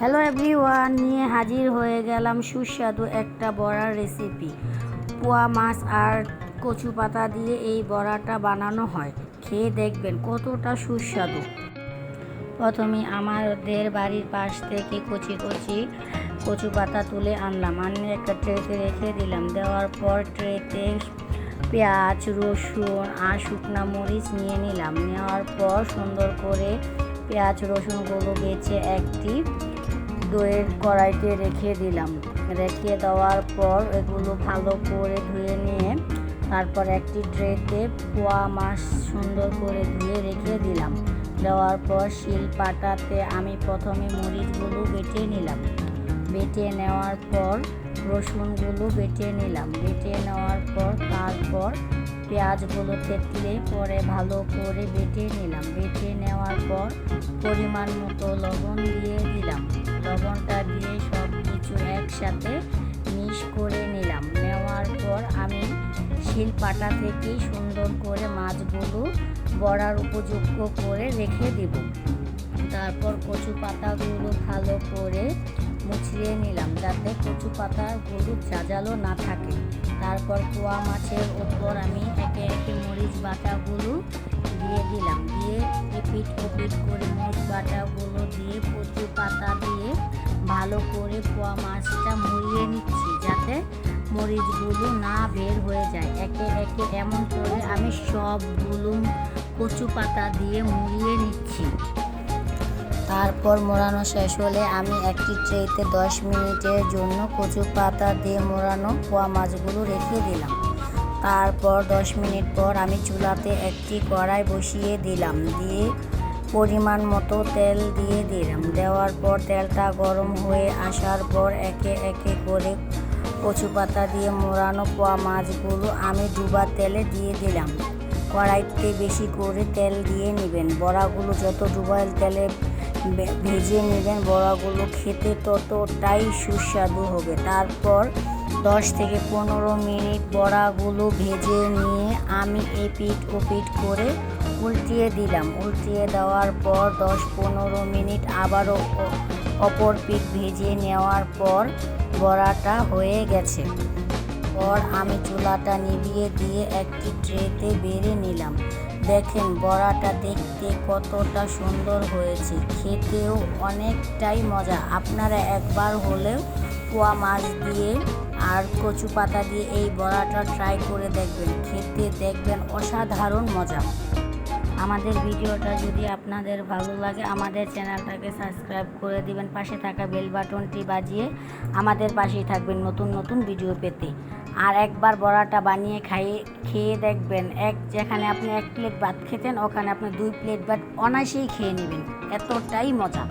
Hello everyone নিয়ে হাজির হয়ে গেলাম সুস্বাদু একটা বড়ার রেসিপি পোয়া মাছ আর কচু পাতা দিয়ে এই বড়াটা বানানো হয়। খেয়ে দেখবেন কতটা সুস্বাদু। প্রথমে আমাদের বাড়ির পাশ থেকে কচি কচি কচু পাতা তুলে আনলাম। আনিয়ে একটা ট্রেতে রেখে দিলাম। দেওয়ার পর ট্রেতে পেঁয়াজ, রসুন আর শুকনা মরিচ নিয়ে নিলাম। নেওয়ার পর সুন্দর করে পেঁয়াজ, রসুনগুলো বেছে একটি দইয়ের কড়াইতে রেখে দিলাম। রেখে দেওয়ার পর এগুলো ভালো করে ধুয়ে নিয়ে তারপর একটি ট্রেতে পোয়া মাছ সুন্দর করে ধুয়ে রেখে দিলাম। দেওয়ার পর শিল পাটাতে আমি প্রথমে মরিচগুলো বেটে নিলাম। বেটে নেওয়ার পর রসুনগুলো বেটে নিলাম। বেটে নেওয়ার পর তারপর পেঁয়াজগুলো থেতলে পরে ভালো করে বেটে নিলাম। বেটে নেওয়ার পর পরিমাণ মতো লবণ দিয়ে দিলাম। একসাথে মিশ করে নিলাম। নেওয়ার পর আমি শিলপাটা থেকেই সুন্দর করে মাছগুলো বড়ার উপযুক্ত করে রেখে দেব। তারপর কচু পাতাগুলো ভালো করে মুছিয়ে নিলাম যাতে কচু পাতাগুলো জাজালো না থাকে। তারপর পোয়া মাছের ওপর আমি একে একে মরিচ বাটাগুলো ভালো করে পোয়া মাছটা মুড়িয়ে নিচ্ছি যাতে মরিচগুলো না বের হয়ে যায়। একে একে এমন করে আমি সবগুলো কচু পাতা দিয়ে মুড়িয়ে নিচ্ছি। তারপর মোড়ানো শেষ হলে আমি একটি ট্রেতে দশ মিনিটের জন্য কচু পাতা দিয়ে মোড়ানো পোয়া মাছগুলো রেখে দিলাম। তারপর দশ মিনিট পর আমি চুলাতে একটি কড়াই বসিয়ে দিলাম। দিয়ে পরিমাণ মতো তেল দিয়ে দিলাম। দেওয়ার পর তেলটা গরম হয়ে আসার পর একে একে করে কচু পাতা দিয়ে মোড়ানো পোয়া মাছগুলো আমি ডুবা তেলে দিয়ে দিলাম। কড়াইতে বেশি করে তেল দিয়ে নেবেন। বড়াগুলো যত ডুবাইল তেলে ভেজে নেবেন, বড়াগুলো খেতে ততটাই সুস্বাদু হবে। তারপর দশ থেকে পনেরো মিনিট বড়াগুলো ভেজে নিয়ে আমি এপিট ওপিট করে উল্টিয়ে দিলাম। উল্টিয়ে দেওয়ার পর দশ পনেরো মিনিট আবারও অপর পিঠ ভেজে নেওয়ার পর বড়াটা হয়ে গেছে। পর আমি চুলাটা নিভিয়ে দিয়ে একটি ট্রেতে বেড়ে নিলাম। দেখেন বড়াটা দেখতে কতটা সুন্দর হয়েছে। খেতেও অনেকটাই মজা। আপনারা একবার হলেও পোয়া মাছ দিয়ে আর কচু পাতা দিয়ে এই বড়াটা ট্রাই করে দেখবেন। খেতে দেখবেন অসাধারণ মজা। আমাদের ভিডিওটা যদি আপনাদের ভালো লাগে, আমাদের চ্যানেলটাকে সাবস্ক্রাইব করে দিবেন। পাশে থাকা বেল বাটনটি বাজিয়ে আমাদের পাশেই থাকবেন নতুন নতুন ভিডিও পেতে। আর একবার বড়াটা বানিয়ে খাইয়ে, খেয়ে দেখবেন। এক, যেখানে আপনি এক প্লেট ভাত খেতেন, ওখানে আপনি দুই প্লেট ভাত অনায়াসেই খেয়ে নেবেন। এতটাই মজা।